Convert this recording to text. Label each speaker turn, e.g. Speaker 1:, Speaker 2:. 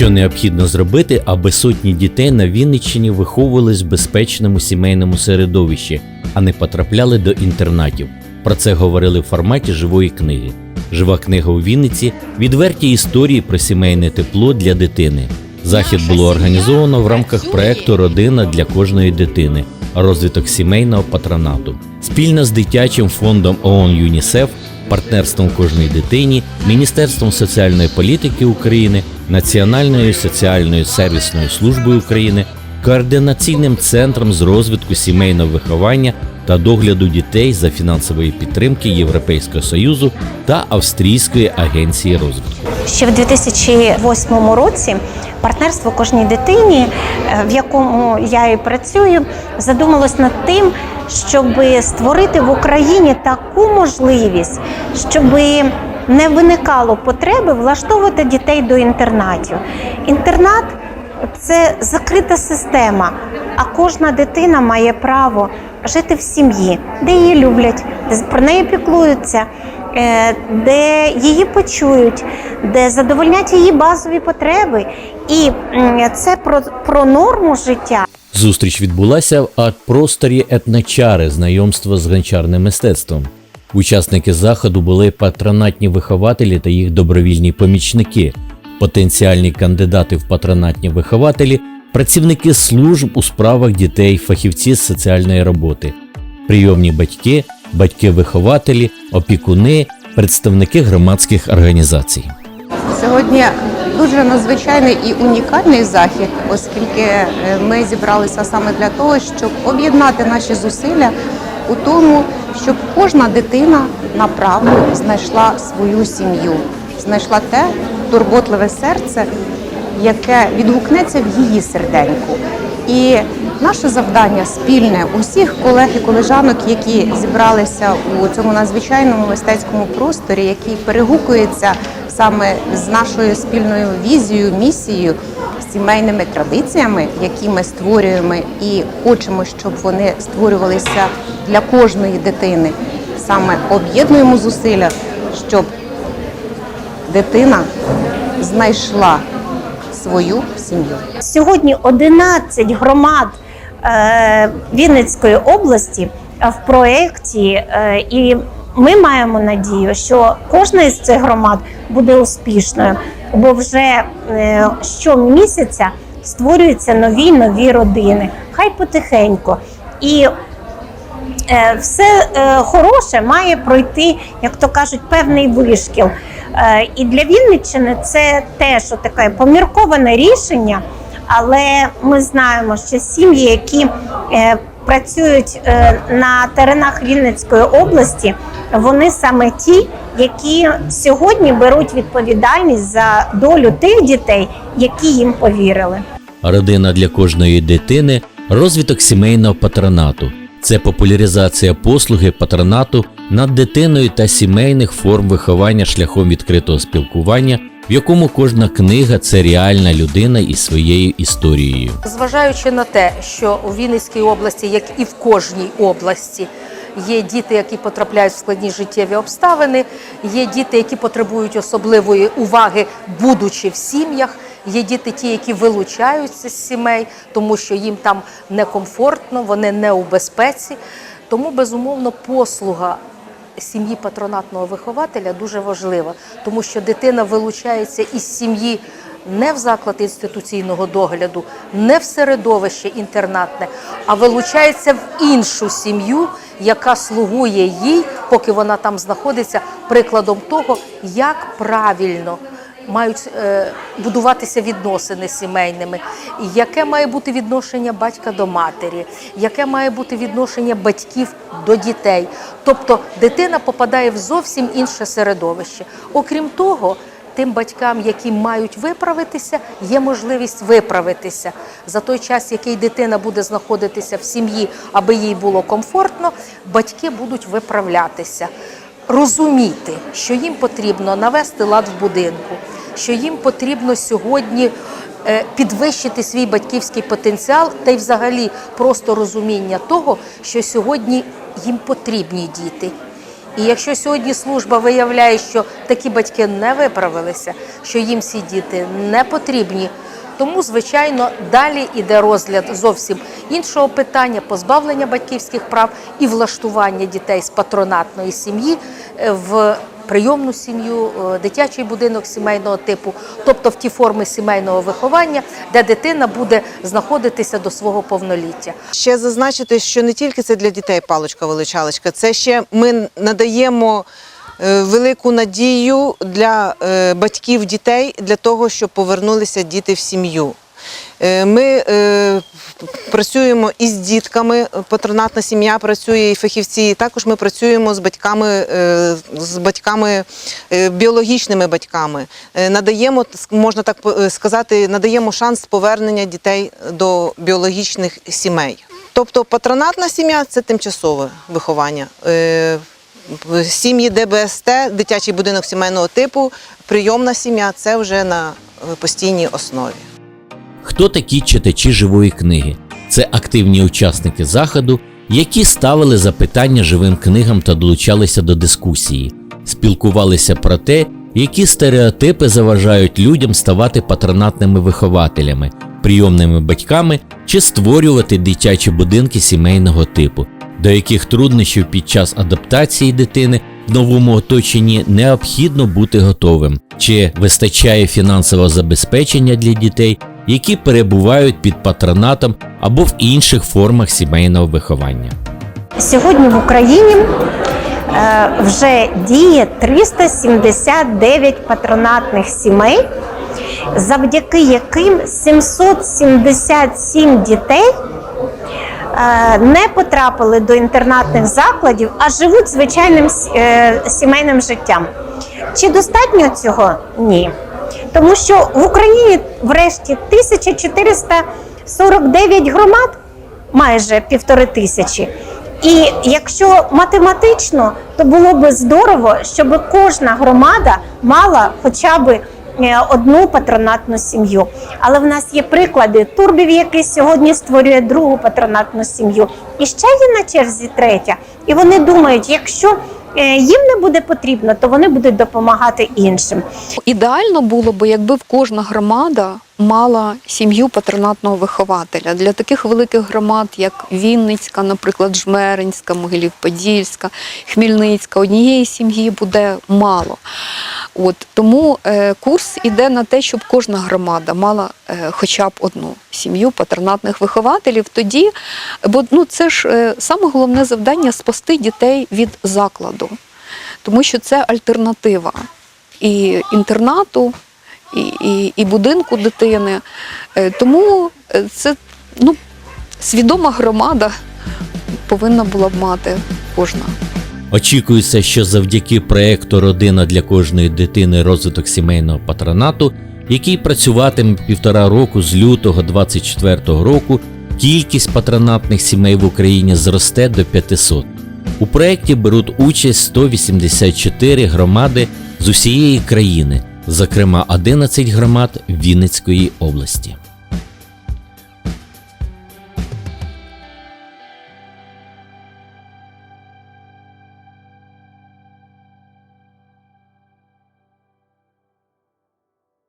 Speaker 1: Що необхідно зробити, аби сотні дітей на Вінниччині виховувались в безпечному сімейному середовищі, а не потрапляли до інтернатів. Про це говорили в форматі живої книги. Жива книга у Вінниці відверті історії про сімейне тепло для дитини. Захід було організовано в рамках проекту Родина для кожної дитини. Розвиток сімейного патронату. Спільно з дитячим фондом ООН ЮНІСЕФ, партнерством кожної дитині, Міністерством соціальної політики України, Національною соціальною сервісною службою України, координаційним центром з розвитку сімейного виховання та догляду дітей за фінансової підтримки Європейського союзу та Австрійської агенції розвитку.
Speaker 2: Ще в 2008 році партнерство кожній дитині, е, в якому я і працюю, задумалось над тим, щоб створити в Україні таку можливість, щоб не виникало потреби влаштовувати дітей до інтернатів. Інтернат це закрита система, а кожна дитина має право жити в сім'ї, де її люблять, де про неї піклуються, е, де її почують, де задовольнять її базові потреби. І це про, про норму життя.
Speaker 1: Зустріч відбулася в арт-просторі етночари знайомство з гончарним мистецтвом. Учасники заходу були патронатні вихователі та їх добровільні помічники, потенціальні кандидати в патронатні вихователі, працівники служб у справах дітей, фахівці з соціальної роботи, прийомні батьки, батьки-вихователі, опікуни, представники громадських організацій.
Speaker 3: Сьогодні дуже надзвичайний і унікальний захід, оскільки е, ми зібралися саме для того, щоб об'єднати наші зусилля у тому, щоб кожна дитина направду знайшла свою сім'ю, знайшла те турботливе серце, яке відгукнеться в її серденьку. І наше завдання спільне усіх колег і колежанок, які зібралися у цьому надзвичайному мистецькому просторі, який перегукується саме з нашою спільною візією, місією, сімейними традиціями, які ми створюємо, і хочемо, щоб вони створювалися для кожної дитини. Саме об'єднуємо зусилля, щоб дитина знайшла свою сім'ю.
Speaker 2: Сьогодні 11 громад е, Вінницької області в проєкті, е, і ми маємо надію, що кожна із цих громад буде успішною, бо вже е, щомісяця створюються нові нові родини. Хай потихеньку. І все е, хороше має пройти, як то кажуть, певний вишкіл. Е, І для Вінниччини це теж таке помірковане рішення, але ми знаємо, що сім'ї, які е, працюють е, на теренах Вінницької області, вони саме ті, які сьогодні беруть відповідальність за долю тих дітей, які їм повірили.
Speaker 1: Родина для кожної дитини, розвиток сімейного патронату. Це популяризація послуги патронату над дитиною та сімейних форм виховання шляхом відкритого спілкування, в якому кожна книга це реальна людина із своєю історією.
Speaker 4: Зважаючи на те, що у Вінницькій області, як і в кожній області, є діти, які потрапляють в складні життєві обставини, є діти, які потребують особливої уваги, будучи в сім'ях. Є діти, ті, які вилучаються з сімей, тому що їм там некомфортно, вони не у безпеці. Тому, безумовно, послуга сім'ї патронатного вихователя дуже важлива, тому що дитина вилучається із сім'ї не в заклад інституційного догляду, не в середовище інтернатне, а вилучається в іншу сім'ю, яка слугує їй, поки вона там знаходиться, прикладом того, як правильно мають е, будуватися відносини сімейними, яке має бути відношення батька до матері, яке має бути відношення батьків до дітей. Тобто дитина попадає в зовсім інше середовище. Окрім того, тим батькам, які мають виправитися, є можливість виправитися за той час, який дитина буде знаходитися в сім'ї, аби їй було комфортно, батьки будуть виправлятися розуміти, що їм потрібно навести лад в будинку, що їм потрібно сьогодні е, підвищити свій батьківський потенціал, та й взагалі просто розуміння того, що сьогодні їм потрібні діти. І якщо сьогодні служба виявляє, що такі батьки не виправилися, що їм ці діти не потрібні, тому, звичайно, далі йде розгляд зовсім іншого питання позбавлення батьківських прав і влаштування дітей з патронатної сім'ї е, в прийомну сім'ю, е, дитячий будинок сімейного типу, тобто в ті форми сімейного виховання, де дитина буде знаходитися до свого повноліття.
Speaker 5: Ще зазначити, що не тільки це для дітей паличка-величалочка, це ще ми надаємо е, велику надію для е, батьків дітей для того, щоб повернулися діти в сім'ю. Е, Ми е, працюємо із дітками, патронатна сім'я працює і фахівці. І також ми працюємо з батьками, е, з батьками біологічними батьками. Надаємо, можна так сказати, надаємо шанс повернення дітей до біологічних сімей. Тобто патронатна сім'я це тимчасове виховання. Сім'ї ДБСТ, дитячий будинок сімейного типу, прийомна сім'я це вже на постійній основі.
Speaker 1: Хто такі читачі живої книги? Це активні учасники заходу, які ставили запитання живим книгам та долучалися до дискусії, спілкувалися про те, які стереотипи заважають людям ставати патронатними вихователями, прийомними батьками чи створювати дитячі будинки сімейного типу, до яких труднощів під час адаптації дитини в новому оточенні необхідно бути готовим, чи вистачає фінансового забезпечення для дітей, які перебувають під патронатом або в інших формах сімейного виховання.
Speaker 2: Сьогодні в Україні е, вже діє 379 патронатних сімей, завдяки яким 777 дітей е, не потрапили до інтернатних закладів, а живуть звичайним е, сімейним життям. Чи достатньо цього? Ні. Тому що в Україні врешті 1449 громад, майже півтори тисячі. І якщо математично, то було би здорово, щоб кожна громада мала хоча б е, одну патронатну сім'ю. Але в нас є приклади турбів, який сьогодні створює другу патронатну сім'ю. І ще є на черзі третя. І вони думають, якщо їм не буде потрібно, то вони будуть допомагати іншим.
Speaker 6: Ідеально було б, якби в кожна громада мала сім'ю патронатного вихователя. Для таких великих громад, як Вінницька, наприклад, Жмеринська, Могилів-Подільська, Хмільницька, однієї сім'ї буде мало. От тому е, курс іде на те, щоб кожна громада мала е, хоча б одну сім'ю патронатних вихователів. Тоді, бо ну це ж е, саме головне завдання спасти дітей від закладу, тому що це альтернатива і інтернату, і, і, і будинку дитини. Е, Тому е, це ну, свідома громада повинна була б мати кожна.
Speaker 1: Очікується, що завдяки проекту Родина для кожної дитини розвиток сімейного патронату, який працюватиме півтора року з лютого 24 року, кількість патронатних сімей в Україні зросте до 500. У проєкті беруть участь 184 громади з усієї країни, зокрема 11 громад Вінницької області.